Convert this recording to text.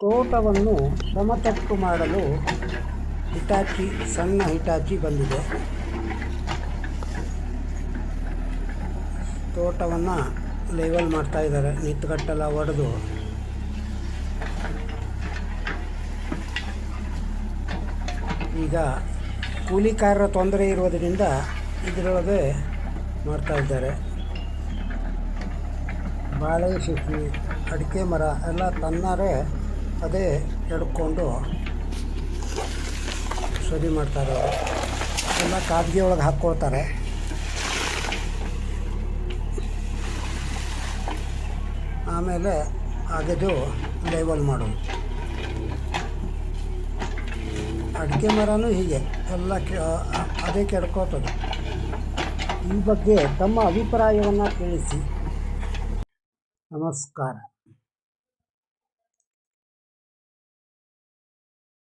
ತೋಟವನ್ನು ಸಮತಟ್ಟು ಮಾಡಲು ಹಿಟಾಚಿ, ಸಣ್ಣ ಹಿಟಾಚಿ ಬಂದಿದೆ. ತೋಟವನ್ನು ಲೆವೆಲ್ ಮಾಡ್ತಾ ಇದ್ದಾರೆ. ನಿತ್ತುಗಟ್ಟೆಲ್ಲ ಒಡೆದು. ಈಗ ಕೂಲಿಕಾರರ ತೊಂದರೆ ಇರೋದರಿಂದ ಇದರೊಳಗೆ ಮಾಡ್ತಾ ಇದ್ದಾರೆ. ಬಾಳೆ ಸಸಿ ಅಡಿಕೆ ಮರ ಎಲ್ಲ ತನ್ನಾರೇ ಅದೇ ಎಡ್ಕೊಂಡು ಸರಿ ಮಾಡ್ತಾರೆ ಅವರು. ಎಲ್ಲ ಕಾದ್ಗೆ ಒಳಗೆ ಹಾಕ್ಕೊಳ್ತಾರೆ. ಆಮೇಲೆ ಅಗೆದು ಲೇವಲ್ ಮಾಡೋದು. ಅಡಿಕೆ ಮರನೂ ಹೀಗೆ, ಎಲ್ಲ ಅದೇ ಕೆಡ್ಕೋತದೆ ಈ ಬಗ್ಗೆ ತಮ್ಮ ಅಭಿಪ್ರಾಯವನ್ನು ತಿಳಿಸಿ. ನಮಸ್ಕಾರ.